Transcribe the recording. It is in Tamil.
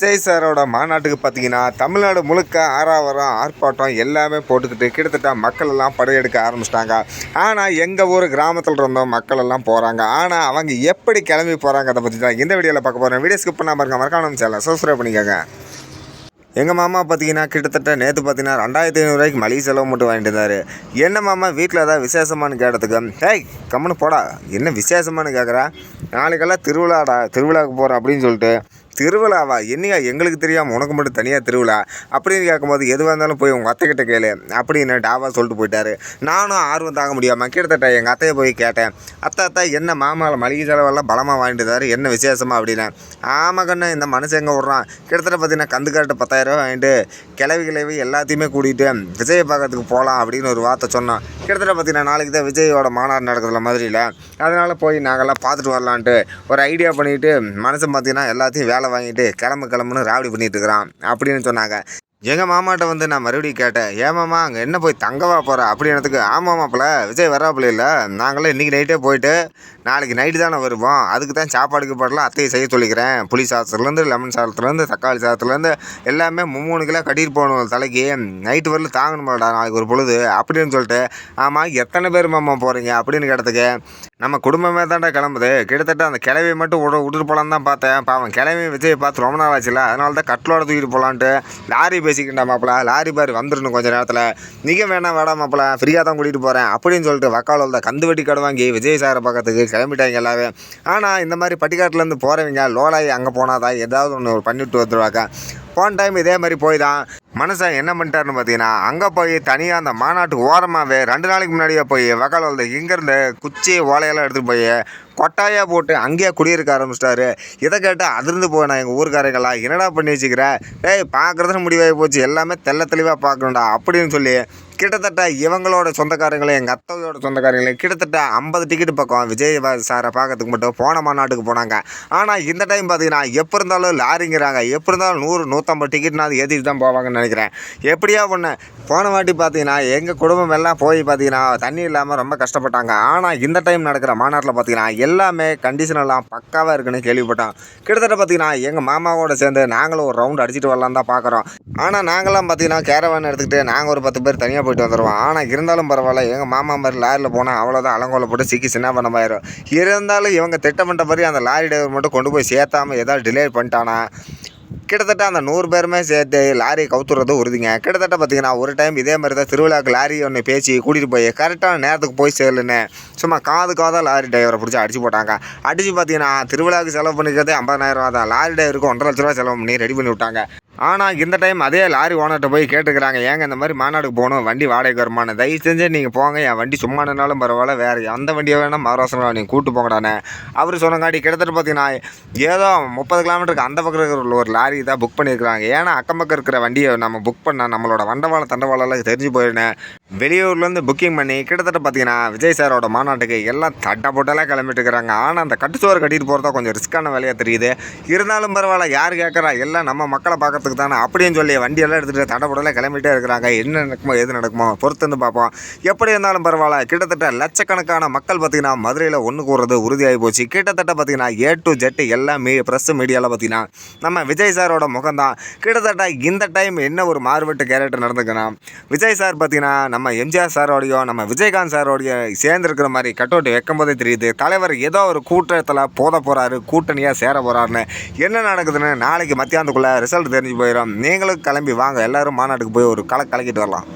விஜய் சாரோட மாநாட்டுக்கு பார்த்தீங்கன்னா தமிழ்நாடு முழுக்க ஆறாவரம் ஆர்ப்பாட்டம் எல்லாமே போட்டுக்கிட்டு கிட்டத்தட்ட மக்கள் எல்லாம் படையெடுக்க ஆரம்பிச்சிட்டாங்க. ஆனால் எங்கள் ஊர் கிராமத்தில் இருந்தோம் மக்கள் எல்லாம் போகிறாங்க ஆனால் அவங்க எப்படி கிளம்பி போகிறாங்க அதை பற்றி தான் இந்த வீடியோவில் பார்க்க போகிறேன் வீடியோ ஸ்கிப் பண்ணாமல் இருக்க மறக்காம சேனல் சப்ஸ்கிரைப் பண்ணிக்கோங்க. எங்கள் மாமா பார்த்தீங்கன்னா கிட்டத்தட்ட நேற்று பார்த்தீங்கன்னா ரெண்டாயிரத்தி ஐநூறுரூவாய்க்கு மளிகை செலவு மட்டும் வாங்கிட்டு இருந்தார். என்ன மாமா வீட்டில் ஏதாவது விசேஷமானு கேட்டதுக்கு ஹேய் கம்முன்னு போடா. என்ன விசேஷமானு கேட்குறா நாளைக்கெல்லாம் திருவிழாடா திருவிழாவுக்கு போகிறேன் அப்படின்னு சொல்லிட்டு திருவிழாவா? என்னையா எங்களுக்கு தெரியாமல் உனக்கு மட்டும் தனியாக திருவிழா? அப்படின்னு கேட்கும்போது எதுவாக இருந்தாலும் போய் உங்கள் அத்தைக்கிட்ட கேளு. அப்படின்னு டாவா சொல்லிட்டு போயிட்டாரு. நானும் ஆர்வம் தாங்க முடியாமல் கிட்டத்தட்ட எங்கள் அத்தையை போய் கேட்டேன். அத்தை அத்தை என்ன மாமாவில் மளிகை செலவெல்லாம் பலமாக வாங்கிட்டு என்ன விசேஷமா? அப்படின்னு. ஆமாம் கண்ணு இந்த மனுஷன் எங்கே விட்றான்? கிட்டத்தட்ட பார்த்தீங்கன்னா கந்துக்காட்டு பத்தாயிரம் வாங்கிட்டு கிளவி கிளவி எல்லாத்தையுமே கூட்டிகிட்டு விஜயை பார்க்கறதுக்கு போகலாம் அப்படின்னு ஒரு வார்த்தை சொன்னான். கிட்டத்தட்ட பார்த்தீங்கன்னா நாளைக்கு தான் விஜயோட மாநாடு நடக்கிறதுல மதுரையில். அதனால் போய் நாங்கள்லாம் பார்த்துட்டு வரலான்ட்டு ஒரு ஐடியா பண்ணிட்டு மனுஷன் பார்த்தீங்கன்னா எல்லாத்தையும் வேலை வாங்கிட்டு கிளம்பு கிளம்புன்னு ராவடி பண்ணிட்டு இருக்கிறான் அப்படின்னு சொன்னாங்க. எங்கள் மாமாட்ட வந்து நான் மறுபடியும் கேட்டேன் ஏமாமா அங்கே என்ன போய் தங்கவா போகிற அப்படின்னதுக்கு ஆமாம் மாப்பிள்ள விஜய் வராப்புல இல்லை. நாங்களே இன்றைக்கி நைட்டே போயிட்டு நாளைக்கு நைட்டு தானே வருவோம். அதுக்கு தான் சாப்பாடுக்கு போடலாம் அத்தையை செய்ய சொல்லிக்கிறேன். புளி சாதத்துலேருந்து லெமன் சாதத்துலேருந்து தக்காளி சாதத்துலேருந்து எல்லாமே மூணு கிலோ கட்டிட்டு போகணும் தலைக்கு. நைட்டு வரல தாங்கணுமாடா நாளைக்கு ஒரு பொழுது. அப்படின்னு சொல்லிட்டு ஆமாம் எத்தனை பேர் மாமா போகிறீங்க அப்படின்னு கேட்டதுக்கு நம்ம குடும்பமே தான்டா கிளம்புது. கிட்டத்தட்ட அந்த கிளவியை மட்டும் விட விட்டுட்டு போகலான்னு தான் பார்த்தேன். பாவன் கிளவி விஜய் பார்த்து ரொம்ப நாள் ஆச்சுல. அதனால தான் கட்டிலோட தூக்கிட்டு போகலான்ட்டு லாரி பேசிக்கிட்டா மாப்பிள. லாரி பாரு வந்துடணும் கொஞ்சம் நேரத்தில். நீங்கள் வேணாம் வேடா மாப்பிள ஃப்ரீயாக தான் கூட்டிகிட்டு போகிறேன் அப்படின்னு சொல்லிட்டு வக்கால் தான் கந்து வெட்டி கடை வாங்கி விஜய் சாரை பக்கத்துக்கு கிளம்பிட்டாங்க எல்லாரும். ஆனால் இந்த மாதிரி பட்டிக்காட்டிலேருந்து போகிறவங்க லோலாயி அங்கே போனாதான் ஏதாவது ஒன்று பண்ணிவிட்டு வந்துடுவாங்க போன டைம் இதே மாதிரி போய் தான் மனுஷன் என்ன பண்ணிட்டாருன்னு பார்த்தீங்கன்னா அங்கே போய் தனியாக அந்த மாநாட்டு ஓரமாகவே ரெண்டு நாளைக்கு முன்னாடியே போய் வக்கால் வந்து இங்கேருந்து குச்சி ஓலையெல்லாம் எடுத்துகிட்டு போய் கொட்டாயாக போட்டு அங்கேயே குடியிருக்க ஆரம்பிச்சிட்டாரு. இதை கேட்டால் அதிர்ந்து போனேன் எங்கள் ஊருக்காரங்களா? என்னடா பண்ணி வச்சுக்கிற? டேய் பார்க்குறதுன்னு முடிவாகி போச்சு. எல்லாமே தெள்ள தெளிவாக பார்க்கணும்டா அப்படின்னு சொல்லி கிட்டத்தட்ட இவங்களோட சொந்தக்காரங்களே எங்கள் அத்தையோட சொந்தக்காரங்களையும் கிட்டத்தட்ட ஐம்பது டிக்கெட் பக்கம் விஜய் சாரை பார்க்கறதுக்கு மட்டும் போன மாநாட்டுக்கு போனாங்க. ஆனால் இந்த டைம் பார்த்தீங்கன்னா எப்போ இருந்தாலும் லாரிங்கிறாங்க. எப்போ இருந்தாலும் நூறு நூற்றம்பது டிக்கெட்னாவது ஏற்றிட்டு தான் போவாங்கன்னு நினைக்கிறேன். எப்படியா ஒன்று போன வாட்டி பார்த்தீங்கன்னா எங்கள் குடும்பம் எல்லாம் போய் பார்த்தீங்கன்னா தண்ணி இல்லாமல் ரொம்ப கஷ்டப்பட்டாங்க. ஆனால் இந்த டைம் நடக்கிற மாநாட்டில் பார்த்தீங்கன்னா எல்லாமே கண்டிஷன் எல்லாம் பக்காவாக இருக்குன்னு கேள்விப்பட்டோம். கிட்டத்தட்ட பார்த்தீங்கன்னா எங்கள் மாமாவோட சேர்ந்து நாங்களும் ஒரு ரவுண்ட் அடிச்சிட்டு வரலாம் தான் பார்க்குறோம் ஆனால் நாங்களாம் பார்த்தீங்கன்னா கேரவான் எடுத்துக்கிட்டு நாங்கள் ஒரு பத்து பேர் தனியாக போயிட்டு வந்துடுவோம் ஆனால் இருந்தாலும் பரவாயில்ல எங்கள் மாமா மாதிரி லாரியில் போனால் அவ்வளோதான் அலங்கோல போட்டு சிக்கி சின்ன பண்ணமாயிரும் இருந்தாலும் இவங்க திட்டம் பண்ணுற மாதிரி அந்த லாரி டிரைவர் மட்டும் கொண்டு போய் சேர்த்தாம ஏதாவது டிலே பண்ணிட்டானா கிட்டத்தட்ட அந்த நூறு பேருமே சேர்த்து லாரியை கவுத்துறது உறுதிங்க. கிட்டத்தட்ட பார்த்தீங்கன்னா ஒரு டைம் இதே மாதிரி தான் திருவிழாவுக்கு லாரி ஒன்று பேசி கூட்டிகிட்டு போய் கரெக்டான நேரத்துக்கு போய் சேரலன்னு. சும்மா காது காதாக லாரி டிரைவரை பிடிச்சி அடிச்சு போட்டாங்க. அடித்து பார்த்தீங்கன்னா திருவிழாவுக்கு செலவு பண்ணிக்கிறதே ஐம்பதாயிரம் தான். லாரி டிரைவருக்கு ஒன்றரை லட்ச ரூபா செலவு பண்ணி ரெடி பண்ணி விட்டாங்க. ஆனால் இந்த டைம் அதே லாரி ஓனர்கிட்ட போய் கேட்டுக்கிறாங்க. ஏங்க இந்த மாதிரி மாநாடுக்கு போகணும் வண்டி வாடகைக்கு வருமானு தயவு செஞ்சு நீங்கள் போங்க என் வண்டி சும்மா பரவாயில்ல வேறு எந்த வண்டியை வேணால் மறுவாசனம் நீங்கள் கூப்பிட்டு போங்கடானே. அவர் சொன்னங்காட்டி கிட்டத்தட்ட பார்த்தீங்கன்னா ஏதோ முப்பது கிலோமீட்டருக்கு அந்த பக்கம் இருக்கிற ஒரு லாரி தான் புக் பண்ணியிருக்கிறாங்க. ஏன்னா அக்கம் பக்கம் இருக்கிற வண்டியை நம்ம புக் பண்ணால் நம்மளோட வண்டவாளம் தண்டவாளம்லாம் தெரிஞ்சு போயிடுனேன் வெளியூர்லேருந்து புக்கிங் பண்ணி கிட்டத்தட்ட பார்த்தீங்கன்னா விஜய் சாரோட மாநாட்டுக்கு எல்லாம் தட்டை போட்டெல்லாம் கிளம்பிட்டு இருக்கிறாங்க. ஆனால் அந்த கட்டுச்சோறு கட்டிட்டு போகிறதா கொஞ்சம் ரிஸ்க்கான வேலையாக தெரியுது. இருந்தாலும் பரவாயில்ல யார் கேட்குறா எல்லாம் நம்ம மக்களை பார்க்கறதுக்கு தானே. அப்படின்னு சொல்லி வண்டியெல்லாம் எடுத்துகிட்டு தட்டை போட்டெல்லாம் கிளம்பிட்டே இருக்கிறாங்க. என்ன நடக்குமோ எது நடக்குமோ பொறுத்து வந்து பார்ப்போம். எப்படி இருந்தாலும் பரவாயில்ல கிட்டத்தட்ட லட்சக்கணக்கான மக்கள் பார்த்தீங்கன்னா மதுரையில் ஒன்று கூடுறது உறுதியாகி போச்சு. கிட்டத்தட்ட பார்த்தீங்கன்னா ஏ டு ஜெட் எல்லா மீ ப்ரெஸ் மீடியாவில் பார்த்தீங்கன்னா நம்ம விஜய் சாரோட முகம் தான் கிட்டத்தட்ட இந்த டைம் என்ன ஒரு மாறுபட்டு கேரக்டர் நடந்துக்கணும் விஜய் சார் பார்த்தீங்கன்னா நம்ம எம்ஜிஆர் சாரோடையோ நம்ம விஜயகாந்த் சாரோடைய சேர்ந்துருக்கிற மாதிரி கட்டோட்டு வைக்கும் போதே தெரியுது. தலைவர் ஏதோ ஒரு கூட்டத்தில் போத போகிறாரு கூட்டணியாக சேர போகிறாருன்னு என்ன நடக்குதுன்னு நாளைக்கு மத்தியானத்துக்குள்ளே ரிசல்ட் தெரிஞ்சு போயிடும் நீங்களும் கிளம்பி வாங்க. எல்லாரும் மாநாட்டுக்கு போய் ஒரு கலை கலக்கிட்டு வரலாம்.